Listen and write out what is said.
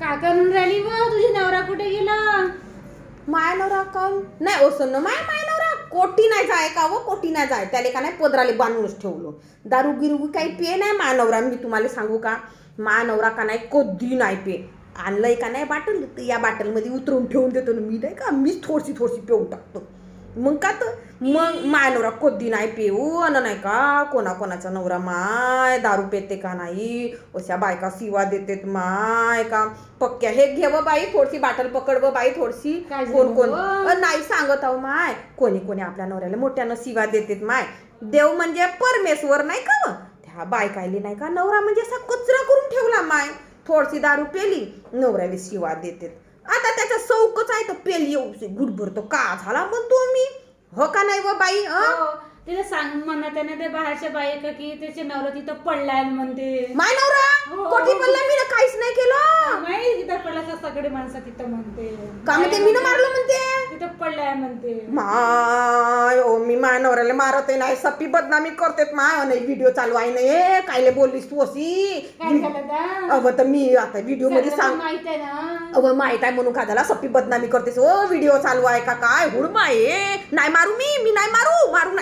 काय करून राहिली व तुझी नवरा कुठे गेला? माय नवरा काऊन? नाही ओसन माय माय नवरा कोटी नाही जाय का व? कोटी नाही जाय. त्याला का नाही पदराले बांधूनच ठेवलो. दारू गिरू काही पे नाही माय नवरा मी तुम्हाला सांगू का? माय नवरा का नाही कधी नाही पे आणलंय का नाही बाटल? या बाटलमध्ये उतरवून ठेवून देतो ना मी नाही का? मीच थोडीशी थोडीशी पिऊन टाकतो. मग का तर? मग माय नवरा कधी नाही पिऊ अन नाही का? कोणा कोणाचा नवरा माय दारू पेते का नाही? अशा बायका सिवा देतेत माय का? पक्क्या हे घे व बाई थोडीशी बाटल पकड व बाई थोडीशी काय कोण कोण? अ, नाही सांगत आहो माय. कोणी कोणी आपल्या नवऱ्याला मोठ्यानं शिवा देतेत माय. देव म्हणजे परमेश्वर नाही का व? त्या बायकायली नाही का नवरा म्हणजे असा कचरा करून ठेवला माय. थोडीशी दारू पेली नवऱ्याला शिवा देतेत. आहे तर पेली येऊ गुडभर तो का झाला म्हणतो मी हो का नाही व बाई अ? हो, तिला सांग म्हणा त्याने ते बाहेरच्या बाई का की त्याचे नवरा तिथं पडलाय म्हणते माय नवरा हो. कोठी पडला मी काहीच नाही माही तिथं सगळे माणसं तिथं म्हणते. का म्हणते मी मारलं म्हणते? तिथं पडलाय म्हणते. माय ओ मी माय नवऱ्याला मारत नाही सप्पी बदनामी करतेत माय. नाही व्हिडिओ चालू आहे ना ए कायले बोललीस तू अशी? काय झालं का अव तर मी आता व्हिडिओमध्ये सगळ्यांना सांग माहीत आहे ना? अव माहीत आहे म्हणून का झाला सप्पी बदनामी करतेस. ओ व्हिडिओ चालू आहे का? काय हुड माय नाही मारू मी मी नाही मारू मारू नाही.